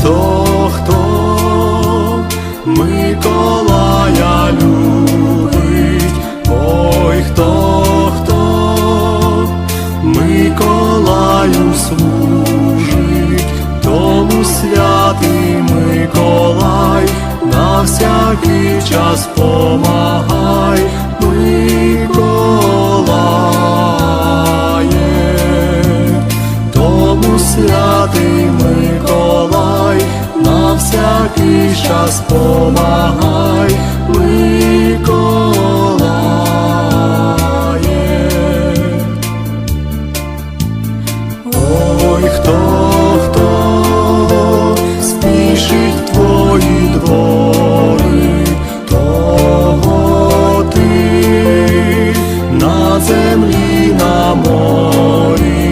хто, хто? Миколая любить, ой, хто, хто? Миколаю служить, тому святий Миколай, на всякий час помагай, Миколає, тому святий час помагай, Миколає. Ой, хто, хто спішить твої двори, того ти на землі, на морі,